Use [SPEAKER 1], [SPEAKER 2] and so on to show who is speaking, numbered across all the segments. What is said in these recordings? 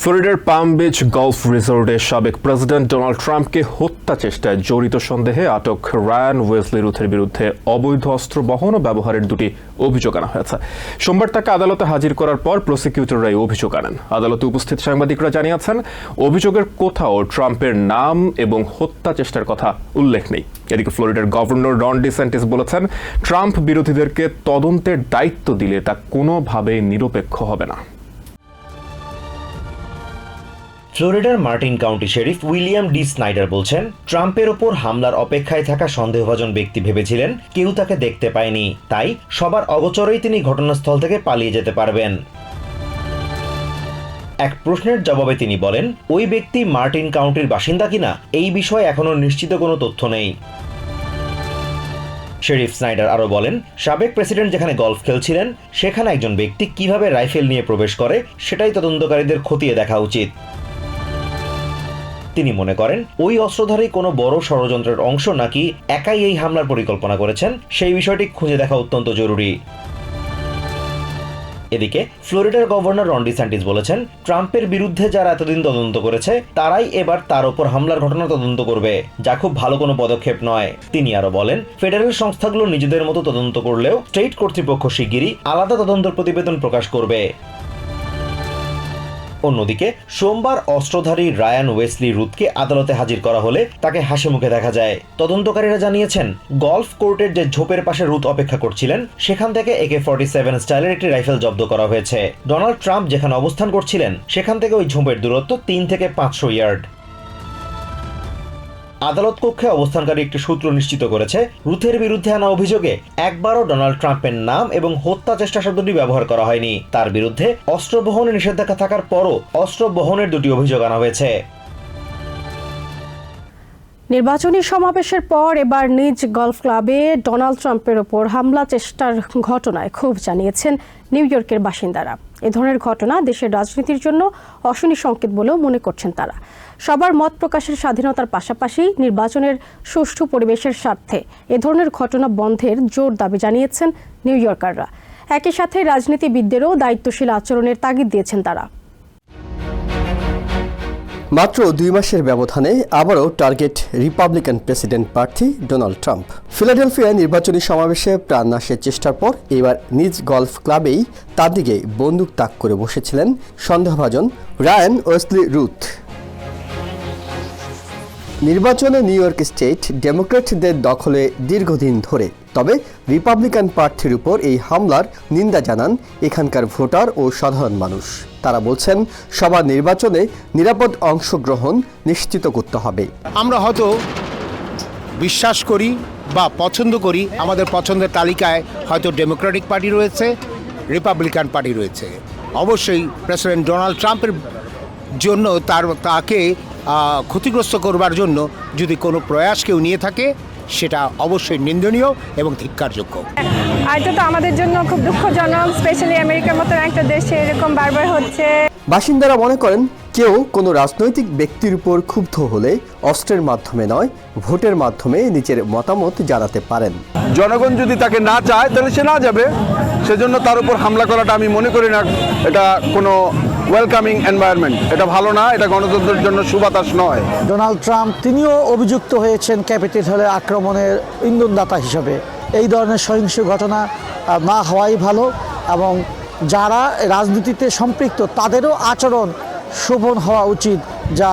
[SPEAKER 1] ফ্লোরিডার পাম beach golf রিসোর্টে সাবেক প্রেসিডেন্ট ডোনাল্ড ট্রাম্পকে হত্যা চেষ্টায় জড়িত সন্দেহে আটক রায়ান ওয়েসলি রুথের বিরুদ্ধে অবৈধ অস্ত্র বহন ও ব্যবহারের দুটি অভিযোগ আনা হয়েছে। সোমবার তাকে আদালতে হাজির করার পর প্রসিকিউটররা এই অভিযোগ আনেন। আদালতে উপস্থিত সাংবাদিকরা জানিয়েছেন, অভিযোগের কোথাও ট্রাম্পের নাম এবং হত্যা চেষ্টার কথা উল্লেখ নেই। এদিকে ফ্লোরিডার গভর্নর রন ডিসেন্টিস বলেছেন, ট্রাম্প বিরোধীদেরকে তদন্তের দায়িত্ব দিলে তা কোনোভাবেই নিরপেক্ষ হবে না।
[SPEAKER 2] ফ্লোরিডার Martin County sheriff William D Snyder বলছেন, ট্রাম্পের ওপর হামলার অপেক্ষায় থাকা সন্দেহভাজন ব্যক্তি ভেবেছিলেন, কেউ তাকে দেখতে পায়নি। তাই সবার অগোচরেই তিনি ঘটনাস্থল থেকে পালিয়ে যেতে পারবেন। এক প্রশ্নের জবাবে তিনি বলেন, ওই ব্যক্তি মার্টিন কাউন্টির বাসিন্দা কিনা, এই বিষয়ে এখনও নিশ্চিত কোনো তথ্য নেই। শেরিফ স্নাইডার আরও বলেন, সাবেক প্রেসিডেন্ট যেখানে গলফ খেলছিলেন, সেখানে একজন ব্যক্তি কীভাবে রাইফেল নিয়ে প্রবেশ করে, সেটাই তদন্তকারীদের খতিয়ে দেখা উচিত। তিনি মনে করেন, ওই অস্ত্রধারী কোনো বড় ষড়যন্ত্রের অংশ নাকি একাই এই হামলার পরিকল্পনা করেছেন, সেই বিষয়টি খুঁজে দেখা অত্যন্ত জরুরি। এদিকে, ফ্লোরিডার গভর্নর রন ডিস্যান্টিস বলেছেন, ট্রাম্পের বিরুদ্ধে যারা এতদিন তদন্ত করেছে, তারাই এবার তার ওপর হামলার ঘটনা তদন্ত করবে, যা খুব ভালো কোনো পদক্ষেপ নয়। তিনি আরও বলেন, ফেডারেল সংস্থাগুলো নিজেদের মতো তদন্ত করলেও স্টেট কর্তৃপক্ষ শিগগিরই আলাদা তদন্ত প্রতিবেদন প্রকাশ করবে। অন্যদিকে, সোমবার অস্ত্রধারী রায়ান ওয়েসলি রুথকে আদালতে হাজির করা হলে তাকে হাসি মুখে দেখা যায়। তদন্তকারীরা জানিয়েছেন, গল্ফ কোর্টের যে ঝোপের পাশে রুথ অপেক্ষা করছিলেন, সেখান থেকে একে ফর্টি সেভেন স্টাইলের একটি রাইফেল জব্দ করা হয়েছে। ডোনাল্ড ট্রাম্প যেখানে অবস্থান করছিলেন, সেখান থেকে ওই ঝোপের দূরত্ব তিন থেকে পাঁচশো ইয়ার্ড। আদালত কক্ষে অবস্থানকারী একটি সূত্র নিশ্চিত করেছে, রুথের বিরুদ্ধে আনা অভিযোগে একবারও ডোনাল্ড ট্রাম্পের নাম এবং হত্যা চেষ্টা শব্দটি ব্যবহার করা হয়নি। তার বিরুদ্ধে অস্ত্র বহনে নিষেধাজ্ঞা থাকার পরও অস্ত্র বহনের দুটি অভিযোগ আনা হয়েছে।
[SPEAKER 3] নির্বাচনী সমাবেশের পর এবার নিজ গলফ ক্লাবে ডোনাল্ড ট্রাম্পের ওপর হামলা চেষ্টার ঘটনায় ক্ষোভ জানিয়েছেন নিউ ইয়র্কের বাসিন্দারা। এ ধরনের ঘটনা দেশের রাজনীতির জন্য অশনি সংকেত বলেও মনে করছেন তারা। সবার মত প্রকাশের স্বাধীনতার পাশাপাশি নির্বাচনের সুষ্ঠু পরিবেশের স্বার্থে এ ধরনের ঘটনা বন্ধের জোর দাবি জানিয়েছেন নিউ ইয়র্কাররা। একই সাথে রাজনীতিবিদদেরও দায়িত্বশীল আচরণের তাগিদ দিয়েছেন তারা।
[SPEAKER 4] মাত্র দুই মাসের ব্যবধানে আবারও টার্গেট রিপাবলিকান প্রেসিডেন্ট প্রার্থী ডোনাল্ড ট্রাম্প। ফিলাডেলফিয়ায় নির্বাচনী সমাবেশে প্রাণ নাশের চেষ্টার পর এবার নিজ গলফ ক্লাবেই তার দিকে বন্দুক তাক করে বসেছিলেন সন্দেহভাজন রায়ান ওয়েসলি রুথ। নির্বাচনে নিউ ইয়র্ক স্টেট ডেমোক্র্যাটদের দখলে দীর্ঘদিন ধরে। তবে রিপাবলিকান প্রার্থীর উপর এই হামলার নিন্দা জানান এখানকার ভোটার ও সাধারণ মানুষ। তারা বলছেন সবার নির্বাচনে নিরাপদ অংশগ্রহণ নিশ্চিত করতে হবে।
[SPEAKER 5] আমরা হয়তো বিশ্বাস করি বা পছন্দ করি, আমাদের পছন্দের তালিকায় হয়তো ডেমোক্রেটিক পার্টি রয়েছে, রিপাবলিকান পার্টি রয়েছে। অবশ্যই প্রেসিডেন্ট ডোনাল্ড ট্রাম্পের জন্য তার, তাকে ক্ষতিগ্রস্ত করবার জন্য যদি কোনো প্রয়াস কেউ নিয়ে থাকে সেটা অবশ্যই নিন্দনীয় এবং ধিক্কারযোগ্য।
[SPEAKER 6] আর এটা তো আমাদের জন্য খুব দুঃখজনক স্পেশালি আমেরিকার মতন একটা দেশে এরকম বারবার হচ্ছে।
[SPEAKER 4] বাসিন্দারা মনে করেন কেউ কোনো রাজনৈতিক ব্যক্তির উপর ক্ষুব্ধ হলে অস্ত্রের মাধ্যমে নয় ভোটের মাধ্যমে নিজের মতামত জানাতে পারেন।
[SPEAKER 7] জনগণ যদি তাকে না চায় তাহলে সে না যাবে। সেজন্য তার উপর হামলা করাটা আমি মনে করি না এটা কোনো ওয়েলকামিং এনভায়রনমেন্ট এটা ভালো না এটা গণতন্ত্রের জন্য সুবাতাস নয়।
[SPEAKER 8] ডোনাল্ড ট্রাম্প তিনিও অভিযুক্ত হয়েছেন ক্যাপিটাল হলে আক্রমণের ইন্ধনদাতা হিসেবে। এই ধরনের সহিংস ঘটনা না হওয়াই ভালো এবং যারা রাজনীতিতে সম্পৃক্ত তাদেরও আচরণ শোভন হওয়া উচিত যা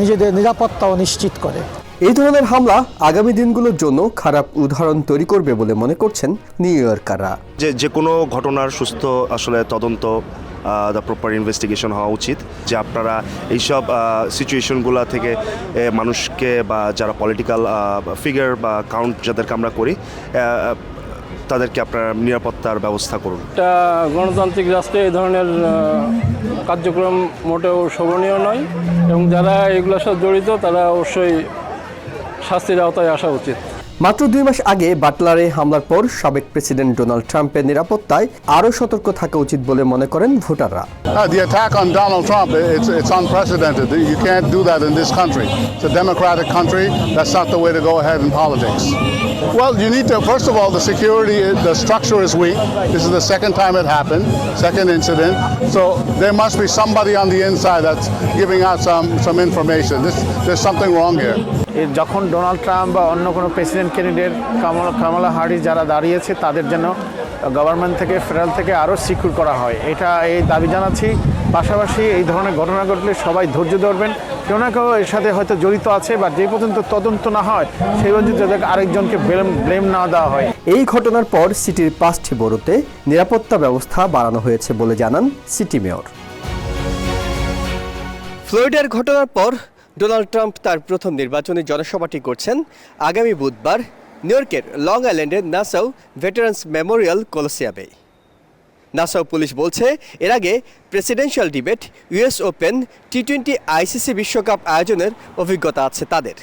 [SPEAKER 8] নিজেদের নিরাপত্তাও নিশ্চিত করে।
[SPEAKER 4] এই ধরনের হামলা আগামী দিনগুলোর জন্য খারাপ উদাহরণ তৈরি করবে বলে মনে করছেন নিউ ইয়র্কাররা।
[SPEAKER 9] যে যে কোনো ঘটনার সুস্থ আসলে তদন্ত দ্য প্রপার ইনভেস্টিগেশন হওয়া উচিত যে আপনারা এইসব সিচুয়েশনগুলো থেকে মানুষকে বা যারা পলিটিক্যাল ফিগার বা কাউন্ট যাদেরকে আমরা করি তাদেরকে আপনারা নিরাপত্তার ব্যবস্থা করুন।
[SPEAKER 10] একটা গণতান্ত্রিক রাষ্ট্রে এই ধরনের কার্যক্রম মোটেও শোভনীয় নয় এবং যারা এগুলোর সাথে জড়িত তারা অবশ্যই শাস্তির আওতায় আসা উচিত।
[SPEAKER 4] মাত্র দুই মাস আগে বাটলারে হামলার পর সাবেক প্রেসিডেন্ট ডোনাল্ড ট্রাম্পের নিরাপত্তায় আরও সতর্ক থাকা উচিত বলে মনে করেন ভোটাররা
[SPEAKER 11] Uh, the attack on Donald Trump, it's, it's unprecedented. You can't do that in this country. It's democratic country. That's not way to go ahead in politics. Well, you need to, first of all, the security, the structure is weak. This is the second time it happened, second incident. So there must be somebody on the inside that's giving out some, some information. This, there's something wrong here.
[SPEAKER 8] এ যখন Donald Trump বা অন্য কোনো president candidate Kamala Kamala Harris যারা দাঁড়িয়েছে তাদের যেন government থেকে federal থেকে আরও সিকিউর করা হয়। এটা এই দাবি জানাচ্ছি। পাশাপাশি এই ধরনের ঘটনা ঘটলে সবাই ধৈর্য ধরবেন। কেউ না কেউ এর সাথে হয়তো জড়িত আছে বা যে পর্যন্ত তদন্ত না হয় সেই পর্যন্ত যাতে আরেকজনকে ব্লেম ব্লেম না দেওয়া হয়।
[SPEAKER 12] এই ঘটনার পর সিটির পাঁচটি বড়তে নিরাপত্তা ব্যবস্থা বাড়ানো হয়েছে বলে জানান সিটি মেয়র।
[SPEAKER 4] ফ্লোরিডার ঘটনার পর ডোনাল্ড ট্রাম্প তার প্রথম নির্বাচনী জনসভাটি করছেন আগামী বুধবার নিউ ইয়র্কের লং আইল্যান্ডের নাসাউ ভেটারান্স মেমোরিয়াল কলোসিয়ামে। নাসাউ পুলিশ বলছে, এর আগে presidential debate, US Open T twenty ICC বিশ্বকাপ আয়োজনের অভিজ্ঞতা আছে তাদের।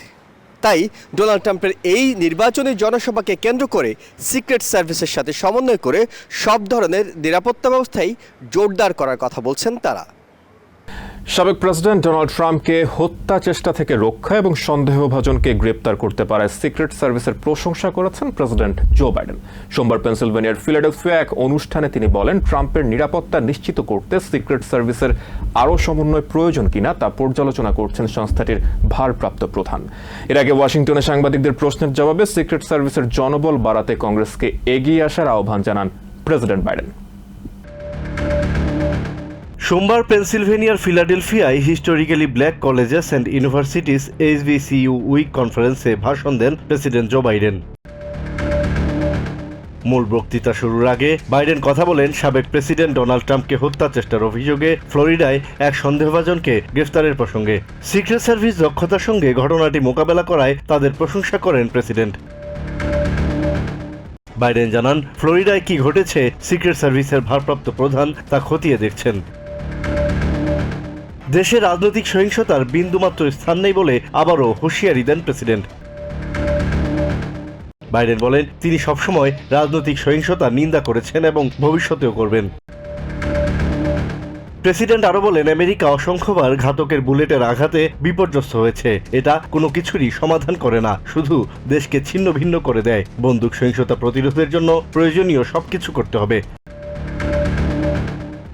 [SPEAKER 4] তাই ডোনাল্ড ট্রাম্পের এই নির্বাচনী জনসভাকে কেন্দ্র করে সিক্রেট সার্ভিসের সাথে সমন্বয় করে সব ধরনের নিরাপত্তা ব্যবস্থাই জোরদার করার কথা বলছেন তারা।
[SPEAKER 1] সাবেক প্রেসিডেন্ট ডোনাল্ড ট্রাম্পকে হত্যা চেষ্টা থেকে রক্ষা এবং সন্দেহভাজনকে গ্রেপ্তার করতে পারায় সিক্রেট সার্ভিসের প্রশংসা করেছেন প্রেসিডেন্ট জো বাইডেন। সোমবার পেনসিলভেনিয়ার ফিলাডেলফিয়া এক অনুষ্ঠানে তিনি বলেন, ট্রাম্পের নিরাপত্তা নিশ্চিত করতে সিক্রেট সার্ভিসের আরও সমন্বয় প্রয়োজন কিনা তা পর্যালোচনা করছেন সংস্থাটির ভারপ্রাপ্ত প্রধান। এর আগে ওয়াশিংটনে সাংবাদিকদের প্রশ্নের জবাবে সিক্রেট সার্ভিসের জনবল বাড়াতে কংগ্রেসকে এগিয়ে আসার আহ্বান জানান প্রেসিডেন্ট বাইডেন।
[SPEAKER 13] সোমবার পেনসিলভেনিয়ার ফিলাডেলফিয়ায় historically black colleges and universities HBCU week কনফারেন্সে ভাষণ দেন প্রেসিডেন্ট জো বাইডেন। মূল বক্তৃতা শুরুর আগে বাইডেন কথা বলেন সাবেক প্রেসিডেন্ট ডোনাল্ড ট্রাম্পকে হত্যা চেষ্টার অভিযোগে ফ্লোরিডায় এক সন্দেহভাজনকে গ্রেফতারের প্রসঙ্গে। সিক্রেট সার্ভিস দক্ষতার সঙ্গে ঘটনাটি মোকাবেলা করায় তাদের প্রশংসা করেন প্রেসিডেন্ট। বাইডেন জানান, ফ্লোরিডায় কি ঘটেছে, সিক্রেট সার্ভিসের ভারপ্রাপ্ত প্রধান তা খতিয়ে দেখছেন। দেশে রাজনৈতিক সহিংসতার বিন্দুমাত্র স্থান নেই বলে আবারও হুঁশিয়ারি দেন প্রেসিডেন্ট। বাইডেন বলেন, তিনি সবসময় রাজনৈতিক সহিংসতার নিন্দা করেছেন এবং ভবিষ্যতেও করবেন। প্রেসিডেন্ট আরও বলেন, আমেরিকা অসংখ্যবার ঘাতকের বুলেটের আঘাতে বিপর্যস্ত হয়েছে। এটা কোনো কিছুরই সমাধান করে না, শুধু দেশকে ছিন্ন ভিন্ন করে দেয়। বন্দুক সহিংসতা প্রতিরোধের জন্য প্রয়োজনীয় সব কিছু করতে হবে।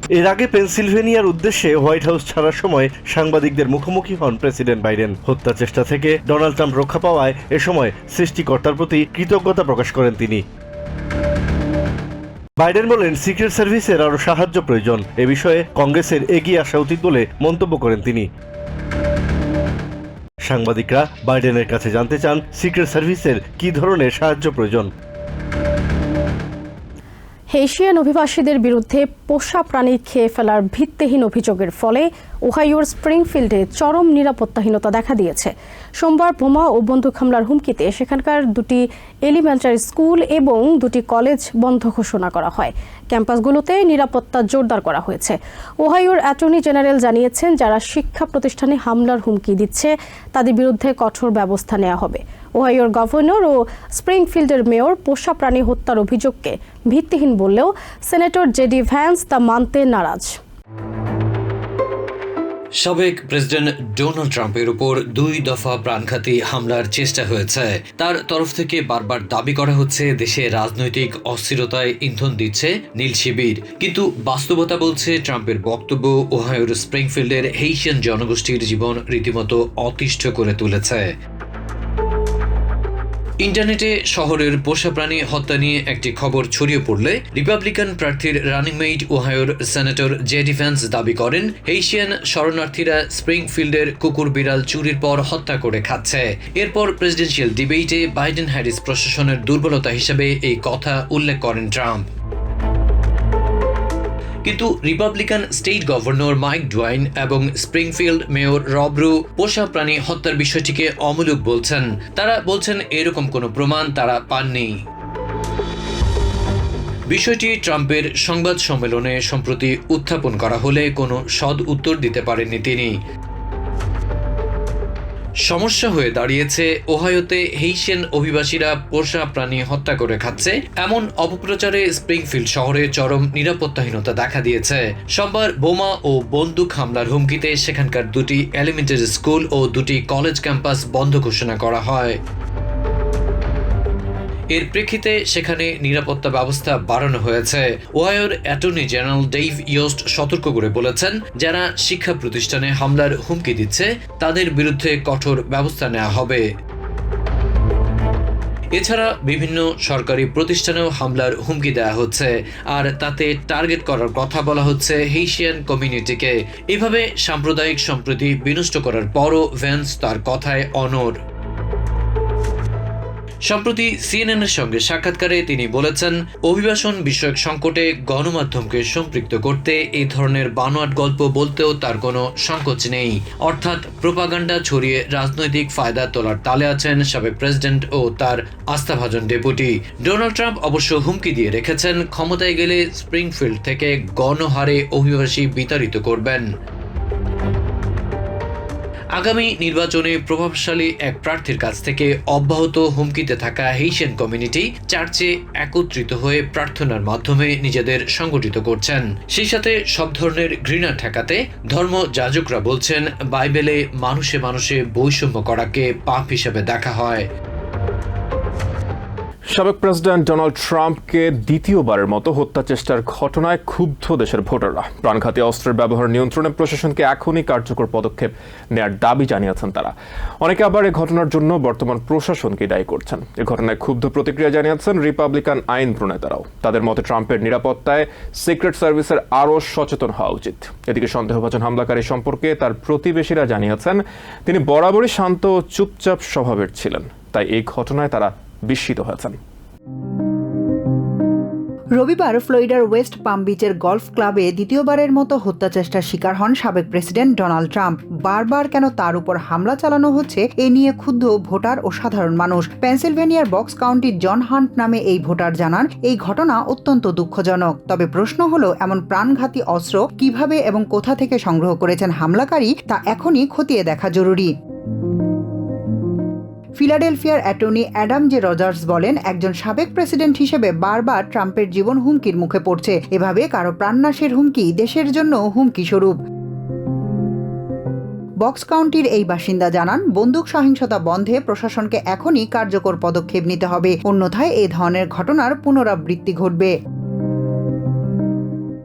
[SPEAKER 13] এর আগে পেনসিলভেনিয়ার উদ্দেশ্যে হোয়াইট হাউস ছাড়ার সময় সাংবাদিকদের মুখোমুখি হন প্রেসিডেন্ট বাইডেন। হত্যা চেষ্টা থেকে ডোনাল্ড ট্রাম্প রক্ষা পাওয়ায় এ সময় সৃষ্টিকর্তার প্রতি কৃতজ্ঞতা প্রকাশ করেন তিনি। বাইডেন বলেন সিক্রেট সার্ভিসের আরও সাহায্য প্রয়োজন। এ বিষয়ে কংগ্রেসের এগিয়ে আসা উচিত বলে মন্তব্য করেন তিনি। সাংবাদিকরা বাইডেনের কাছে জানতে চান সিক্রেট সার্ভিসের কি ধরনের সাহায্য প্রয়োজন।
[SPEAKER 3] হেইশিয়ান অভিবাসীদের বিরুদ্ধে পোষা প্রাণী খেয়ে ফেলার ভিত্তিহীন অভিযোগের ফলে ওহাইওর স্প্রিংফিল্ডে চরম নিরাপত্তাহীনতা দেখা দিয়েছে। সোমবার বোমা ও বন্দুক হামলার হুমকিতে সেখানকার দুটি এলিমেন্টারি স্কুল এবং দুটি কলেজ বন্ধ ঘোষণা করা হয়। ক্যাম্পাসগুলোতে নিরাপত্তা জোরদার করা হয়েছে। ওহাইওর অ্যাটর্নি জেনারেল জানিয়েছেন, যারা শিক্ষা প্রতিষ্ঠানে হামলার হুমকি দিচ্ছে, তাদের বিরুদ্ধে কঠোর ব্যবস্থা নেওয়া হবে। ওহাইওর গভর্নর ও স্প্রিংফিল্ডের মেয়র পোষা প্রাণী হত্যার অভিযোগকে ভিত্তিহীন বললেও সেনেটর জেডি ভ্যান্স তা মানতে নারাজ।
[SPEAKER 14] সাবেক প্রেসিডেন্ট ডোনাল্ড ট্রাম্পের উপর দুই দফা প্রাণঘাতী হামলার চেষ্টা হয়েছে। তার তরফ থেকে বারবার দাবি করা হচ্ছে, দেশে রাজনৈতিক অস্থিরতায় ইন্ধন দিচ্ছে নীল শিবির। কিন্তু বাস্তবতা বলছে, ট্রাম্পের বক্তব্য ওহাইওর স্প্রিংফিল্ডের হেইশিয়ান জনগোষ্ঠীর জীবন রীতিমতো অতিষ্ঠ করে তুলেছে। ইন্টারনেটে শহরের পোষা প্রাণী হত্যা নিয়ে একটি খবর ছড়িয়ে পড়লে রিপাবলিকান প্রার্থীর রানিং মেইট ওহায়োর সেনেটর জে ডিফেন্স দাবি করেন হেইশিয়ান শরণার্থীরা স্প্রিংফিল্ডের কুকুর বিড়াল চুরির পর হত্যা করে খাচ্ছে। এরপর প্রেসিডেন্সিয়াল ডিবেটে বাইডেন হ্যারিস প্রশাসনের দুর্বলতা হিসেবে এই কথা উল্লেখ করেন ট্রাম্প। কিন্তু Republican state governor Mike DeWine এবং স্প্রিংফিল্ড মেয়র রবরু পোষা প্রাণী হত্যার বিষয়টিকে অমূলক বলছেন। তারা বলছেন এরকম কোনো প্রমাণ তারা পাননি। বিষয়টি ট্রাম্পের সংবাদ সম্মেলনে সম্প্রতি উত্থাপন করা হলে কোনো সদ উত্তর দিতে পারেননি তিনি। সমস্যা হয়ে দাঁড়িয়েছে। ওহায়োতে হেইসেন অভিবাসীরা পোষা প্রাণী হত্যা করে খাচ্ছে। এমন অপপ্রচারে স্প্রিংফিল্ড শহরে চরম নিরাপত্তাহীনতা দেখা দিয়েছে। সোমবার বোমা ও বন্দুক হামলার হুমকিতে সেখানকার দুটি এলিমেন্টারি স্কুল ও দুটি কলেজ ক্যাম্পাস বন্ধ ঘোষণা করা হয়। এর প্রেক্ষিতে সেখানে নিরাপত্তা ব্যবস্থা বাড়ানো হয়েছে। ওহায়োর অ্যাটর্নি জেনারেল ডেইভ ইয়োস্ট সতর্ক করে বলেছেন, যারা শিক্ষা প্রতিষ্ঠানে হামলার হুমকি দিচ্ছে, তাদের বিরুদ্ধে কঠোর ব্যবস্থা নেওয়া হবে। এছাড়া বিভিন্ন সরকারি প্রতিষ্ঠানেও হামলার হুমকি দেওয়া হচ্ছে, আর তাতে টার্গেট করার কথা বলা হচ্ছে হেইশিয়ান কমিউনিটিকে। এভাবে সাম্প্রদায়িক সম্প্রীতি বিনষ্ট করার পরও ভ্যান্স তার কথায় অনর সম্প্রতি সিএনএন এর সঙ্গে সাক্ষাৎকারে তিনি বলেছেন, অভিবাসন বিষয়ক সংকটে গণমাধ্যমকে সম্পৃক্ত করতে এই ধরনের বানোয়াট গল্প বলতেও তার কোনো সংকোচ নেই। অর্থাৎ প্রোপাগান্ডা ছড়িয়ে রাজনৈতিক ফায়দা তোলার তালে আছেন সাবেক প্রেসিডেন্ট ও তার আস্থাভাজন ডেপুটি। ডোনাল্ড ট্রাম্প অবশ্য হুমকি দিয়ে রেখেছেন, ক্ষমতায় গেলে স্প্রিংফিল্ড থেকে গণহারে অভিবাসী বিতাড়িত করবেন। আগামী নির্বাচনে প্রভাবশালী এক প্রার্থীর কাছ থেকে অব্যাহত হুমকিতে থাকা হেইশিয়ান কমিউনিটি চার্চে একত্রিত হয়ে প্রার্থনার মাধ্যমে নিজেদের সংগঠিত করছেন। সেই সাথে সব ধরনের ঘৃণা ঠেকাতে ধর্ম যাজকরা বলছেন, বাইবেলে মানুষে মানুষে বৈষম্য করাকে পাপ হিসেবে দেখা হয়।
[SPEAKER 1] সাবেক প্রেসিডেন্ট ডোনাল্ড ট্রাম্পকে দ্বিতীয়বারের মতো হত্যা চেষ্টার ঘটনায় ক্ষুব্ধ দেশের ভোটাররা। প্রাণঘাতী অস্ত্রের ব্যবহার নিয়ন্ত্রণে প্রশাসনকে এখনই কার্যকর পদক্ষেপ নেয়ার দাবি জানিয়েছেন তারা। অনেকে আবার এ ঘটনার জন্য বর্তমান প্রশাসনকে দায়ী করছেন। এ ঘটনায় ক্ষুব্ধ প্রতিক্রিয়া জানিয়েছেন রিপাবলিকান আইন প্রণেতারাও। তাদের মতে ট্রাম্পের নিরাপত্তায় সিক্রেট সার্ভিসের আরও সচেতন হওয়া উচিত। এদিকে সন্দেহভাজন হামলাকারী সম্পর্কে তার প্রতিবেশীরা জানিয়েছেন, তিনি বরাবরই শান্ত ও চুপচাপ স্বভাবের ছিলেন। তাই এই ঘটনায় তারা বিস্মিত হয়েছেন।
[SPEAKER 15] রবিবার ফ্লোরিডার ওয়েস্ট পাম বিচের গলফ ক্লাবে দ্বিতীয়বারের মতো হত্যা চেষ্টার শিকার হন সাবেক প্রেসিডেন্ট ডোনাল্ড ট্রাম্প। বারবার কেন তার উপর হামলা চালানো হচ্ছে, এ নিয়ে ক্ষুব্ধ ভোটার ও সাধারণ মানুষ। পেনসিলভেনিয়ার বক্স কাউন্টির জন হান্ট নামে এই ভোটার জানান, এই ঘটনা অত্যন্ত দুঃখজনক। তবে প্রশ্ন হলো, এমন প্রাণঘাতী অস্ত্র কীভাবে এবং কোথা থেকে সংগ্রহ করেছেন হামলাকারী, তা এখনই খতিয়ে দেখা জরুরি। ফিলাডেলফিয়ার অ্যাটর্নি অ্যাডাম জে রজার্স বলেন, একজন সাবেক প্রেসিডেন্ট হিসেবে বারবার ট্রাম্পের জীবন হুমকির মুখে পড়ছে। এভাবে কারও প্রাণনাশের হুমকি দেশের জন্য হুমকি স্বরূপ। বক্স কাউন্টির এই বাসিন্দা জানান, বন্দুক সহিংসতা বন্ধে প্রশাসনকে এখনই কার্যকর পদক্ষেপ নিতে হবে। অন্যথায় এ ধরনের ঘটনার পুনরাবৃত্তি ঘটবে।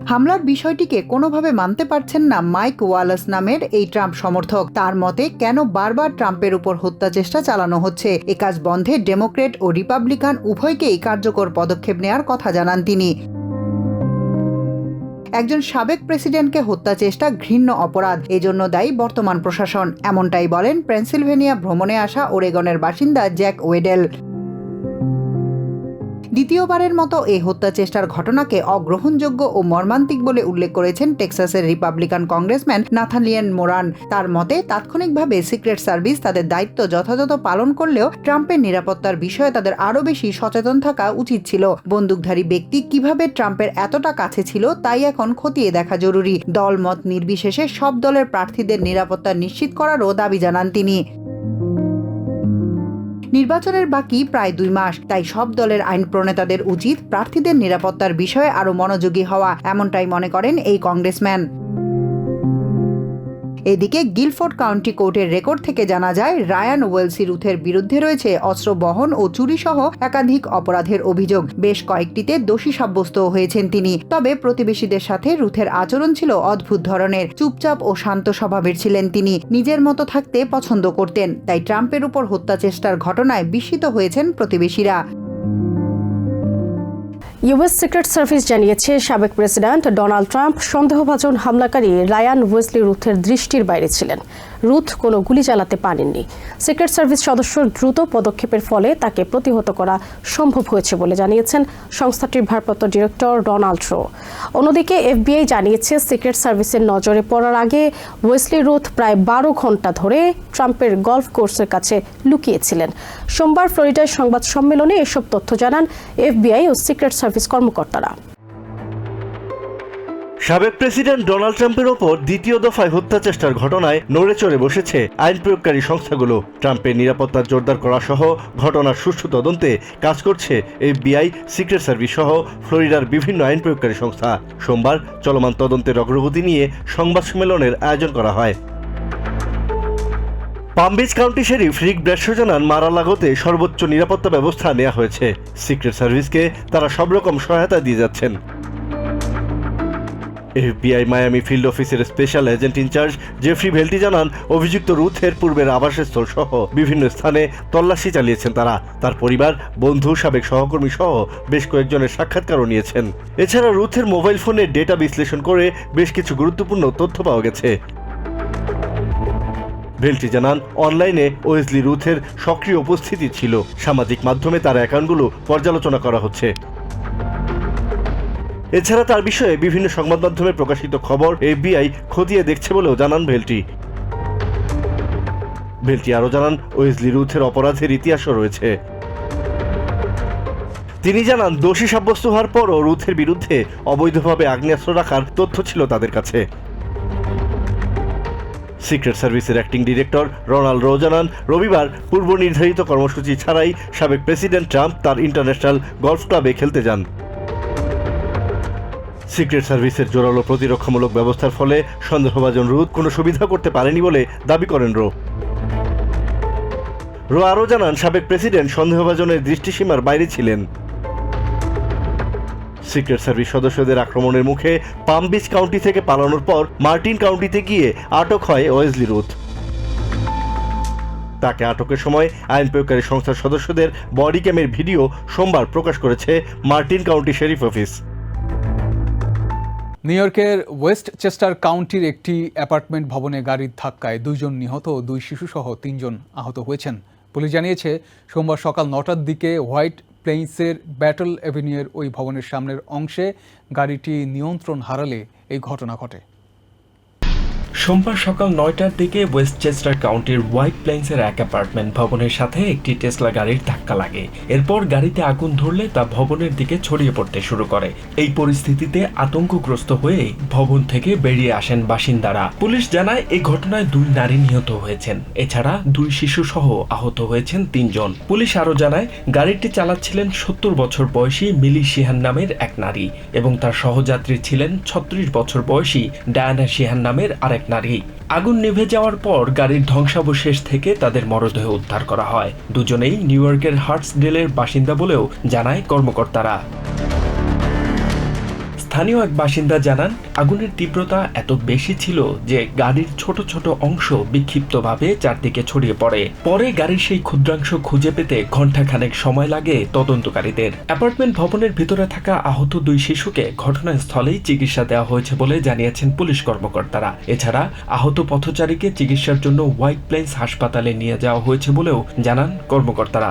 [SPEAKER 15] হামলার বিষয়টিকে কোনোভাবে মানতে পারছেন না মাইক ওয়ালাস নামের এই ট্রাম্প সমর্থক। তার মতে, কেন বারবার ট্রাম্পের উপর হত্যা চেষ্টা চালানো হচ্ছে? এ কাজ বন্ধে ডেমোক্রেট ও রিপাবলিকান উভয়কেই কার্যকর পদক্ষেপ নেয়ার কথা জানান তিনি। একজন সাবেক প্রেসিডেন্টকে হত্যা চেষ্টা ঘৃণ্য অপরাধ, এজন্য দায়ী বর্তমান প্রশাসন। এমনটাই বলেন পেনসিলভেনিয়া ভ্রমণে আসা ওরেগনের বাসিন্দা জ্যাক ওয়েডেল। দ্বিতীয়বারের মতো এই হত্যা চেষ্টার ঘটনাকে অগ্রহণযোগ্য ও মর্মান্তিক বলে উল্লেখ করেছেন টেক্সাসের রিপাবলিকান কংগ্রেসম্যান নাথালিয়ান মোরান। তার মতে, তাৎক্ষণিকভাবে সিক্রেট সার্ভিস তাদের দায়িত্ব যথাযথ পালন করলেও ট্রাম্পের নিরাপত্তার বিষয়ে তাদের আরও বেশি সচেতন থাকা উচিত ছিল। বন্দুকধারী ব্যক্তি কীভাবে ট্রাম্পের এতটা কাছে ছিল তাই এখন খতিয়ে দেখা জরুরি। দলমত নির্বিশেষে সব দলের প্রার্থীদের নিরাপত্তা নিশ্চিত করারও দাবি জানান তিনি। নির্বাচনের বাকি প্রায় দুই মাস, তাই সব দলের আইন প্রণেতাদের উচিত প্রার্থীদের নিরাপত্তার বিষয়ে আরও মনোযোগী হওয়া, এমনটাই মনে করেন এই কংগ্রেসম্যান। এদিকে গিলফোর্ড কাউন্টি কোর্টের রেকর্ড থেকে জানা যায়, রায়ান ওয়েলসি রুথের বিরুদ্ধে রয়েছে অস্ত্র বহন ও চুরি সহ একাধিক অপরাধের অভিযোগ। বেশ কয়েকটিতে দোষী সাব্যস্ত হয়েছেন তিনি। তবে প্রতিবেশীদের সাথে রুথের আচরণ ছিল অদ্ভুত ধরনের। চুপচাপ ও শান্ত স্বভাবের ছিলেন তিনি। নিজের মতো থাকতে পছন্দ করতেন। তাই ট্রাম্পের উপর হত্যা চেষ্টার ঘটনায় বিস্মিত হয়েছেন প্রতিবেশীরা।
[SPEAKER 3] ইউএস সিক্রেট সার্ভিস জানিয়েছে, সাবেক প্রেসিডেন্ট ডোনাল্ড ট্রাম্প সন্দেহভাজন হামলাকারী রায়ান ওয়েসলি রুথের দৃষ্টির বাইরে ছিলেন। রুথ কোনো গুলি চালাতে পারেননি। সিক্রেট সার্ভিস সদস্যর দ্রুত পদক্ষেপের ফলে তাকে প্রতিহত করা সম্ভব হয়েছে বলে জানিয়েছেন সংস্থাটির ভারপ্রাপ্ত ডিরেক্টর ডোনাল্ড রো। অন্যদিকে এফবিআই জানিয়েছে সিক্রেট সার্ভিসের নজরে পড়ার আগে ওয়েসলি রুথ প্রায় বারো ঘণ্টা ধরে ট্রাম্পের গলফ কোর্সের কাছে লুকিয়েছিলেন। সোমবার ফ্লোরিডায় সংবাদ সম্মেলনে এসব তথ্য জানান এফবিআই ও সিক্রেট সার্ভিস কর্মকর্তারা।
[SPEAKER 13] সাবেক প্রেসিডেন্ট ডোনাল্ড ট্রাম্পের ওপর দ্বিতীয় দফায় হত্যা চেষ্টার ঘটনায় নড়ে চড়ে বসেছে আইন প্রয়োগকারী সংস্থাগুলো। ট্রাম্পের নিরাপত্তা জোরদার করা সহ ঘটনার সুষ্ঠু তদন্তে কাজ করছে এফবিআই, সিক্রেট সার্ভিস সহ ফ্লোরিডার বিভিন্ন আইন প্রয়োগকারী সংস্থা। সোমবার চলমান তদন্তের অগ্রগতি নিয়ে সংবাদ সম্মেলনের আয়োজন করা হয়। Palm Beach county sheriff Ric Bradshaw জানান মারা লাগোতে সর্বোচ্চ নিরাপত্তা ব্যবস্থা নেওয়া হয়েছে। সিক্রেট সার্ভিসকে তারা সব রকম সহায়তা দিয়ে যাচ্ছেন। এফবিআই মায়ামি ফিল্ড অফিসের special agent in charge Jeffrey Veltri জানান, অভিযুক্ত রুথের পূর্বের আবাসস্থল সহ বিভিন্ন স্থানে তল্লাশি চালিয়েছেন তারা। তার পরিবার, বন্ধু, সাবেক সহকর্মী সহ বেশ কয়েকজনের সাক্ষাৎকারও নিয়েছেন। এছাড়া রুথের মোবাইল ফোনের ডেটা বিশ্লেষণ করে বেশ কিছু গুরুত্বপূর্ণ তথ্য পাওয়া গেছে। ভেল্টি জানান, অনলাইনে ওয়েসলি রুথের সক্রিয় উপস্থিতি ছিল। সামাজিক মাধ্যমে তার অ্যাকাউন্টগুলো পর্যালোচনা করা হচ্ছে। এছাড়া তার বিষয়ে বিভিন্ন সংবাদ মাধ্যমে প্রকাশিত খবর এফবিআই খতিয়ে দেখছে বলেও জানান ভেলটি। ভেলটি আরও জানান, ওয়েসলি রুথের অপরাধের ইতিহাসও রয়েছে। তিনি জানান, দোষী সাব্যস্ত হওয়ার পরও রুথের বিরুদ্ধে অবৈধভাবে আগ্নেয়াস্ত্র রাখার তথ্য ছিল তাদের কাছে। সিক্রেট সার্ভিসের অ্যাক্টিং ডিরেক্টর রোনাল্ড রো জানান, রবিবার পূর্ব নির্ধারিত কর্মসূচি ছাড়াই সাবেক প্রেসিডেন্ট ট্রাম্প তার ইন্টারন্যাশনাল গলফ ক্লাবে খেলতে যান। সিক্রেট সার্ভিসের জোরালো প্রতিরক্ষামূলক ব্যবস্থার ফলে সন্দেহভাজন রুথ কোনো সুবিধা করতে পারেনি বলে দাবি করেন রো। রো আরও জানান, সাবেক প্রেসিডেন্ট সন্দেহভাজনের দৃষ্টিসীমার বাইরে ছিলেন। সিক্রেট সার্ভিস সদস্যদের আক্রমণের মুখে পাম বিচ কাউন্টি থেকে পালানোর পর মার্টিন কাউন্টিতে গিয়ে আটক হয় ওয়েসলি রুথ তাকে আটকের সময় আইন প্রয়োগকারী সংস্থার সদস্যদের বডি ক্যামের ভিডিও সোমবার প্রকাশ করেছে Martin county sheriff office.
[SPEAKER 16] New ইয়র্কের ওয়েস্ট চেস্টার কাউন্টির একটি অ্যাপার্টমেন্ট ভবনে গাড়ির ধাক্কায় দুইজন নিহত ও দুই শিশুসহ তিনজন আহত হয়েছেন। পুলিশ জানিয়েছে, সোমবার সকাল নটার দিকে হোয়াইট প্লেইন্সের ব্যাটল অ্যাভিনিউয়ের ওই ভবনের সামনের অংশে গাড়িটি নিয়ন্ত্রণ হারালে এই ঘটনা ঘটে।
[SPEAKER 17] সোমবার সকাল নয়টার দিকে ওয়েস্টচেস্টার কাউন্টির হোয়াইট প্লেন্সের এক অ্যাপার্টমেন্ট ভবনের সাথে একটি টেসলা গাড়ির ধাক্কা লাগে। এরপর গাড়িতে আগুন ধরলে তা ভবনের দিকে ছড়িয়ে পড়তে শুরু করে। এই পরিস্থিতিতে আতঙ্কগ্রস্ত হয়ে ভবন থেকে বেরিয়ে আসেন বাসিন্দারা। পুলিশ জানায় এই ঘটনায় দুই নারী নিহত হয়েছেন। এছাড়া দুই শিশু সহ আহত হয়েছেন তিনজন। পুলিশ আরও জানায়, গাড়িটি চালাচ্ছিলেন সত্তর বছর বয়সী মিলি সিহান নামের এক নারী এবং তার সহযাত্রী ছিলেন ছত্রিশ বছর বয়সী ডায়ানা সিহান নামের আরেক নারী। আগুন নিভে যাওয়ার পর গাড়ির ধ্বংসাবশেষ থেকে তাদের মরদেহ উদ্ধার করা হয়। দুজনেই নিউ ইয়র্কের হার্টসডেলের বাসিন্দা বলেও জানায় কর্মকর্তারা। স্থানীয় এক বাসিন্দা জানান, আগুনের তীব্রতা এত বেশি ছিল যে গাড়ির ছোট ছোট অংশ বিক্ষিপ্তভাবে চারদিকে ছড়িয়ে পড়ে। পরে গাড়ির সেই ক্ষুদ্রাংশ খুঁজে পেতে ঘণ্টাখানেক সময় লাগে তদন্তকারীদের। অ্যাপার্টমেন্ট ভবনের ভিতরে থাকা আহত দুই শিশুকে ঘটনাস্থলেই চিকিৎসা দেওয়া হয়েছে বলে জানিয়েছেন পুলিশ কর্মকর্তারা। এছাড়া আহত পথচারীকে চিকিৎসার জন্য হোয়াইট প্লেন্স হাসপাতালে নিয়ে যাওয়া হয়েছে বলেও জানান কর্মকর্তারা।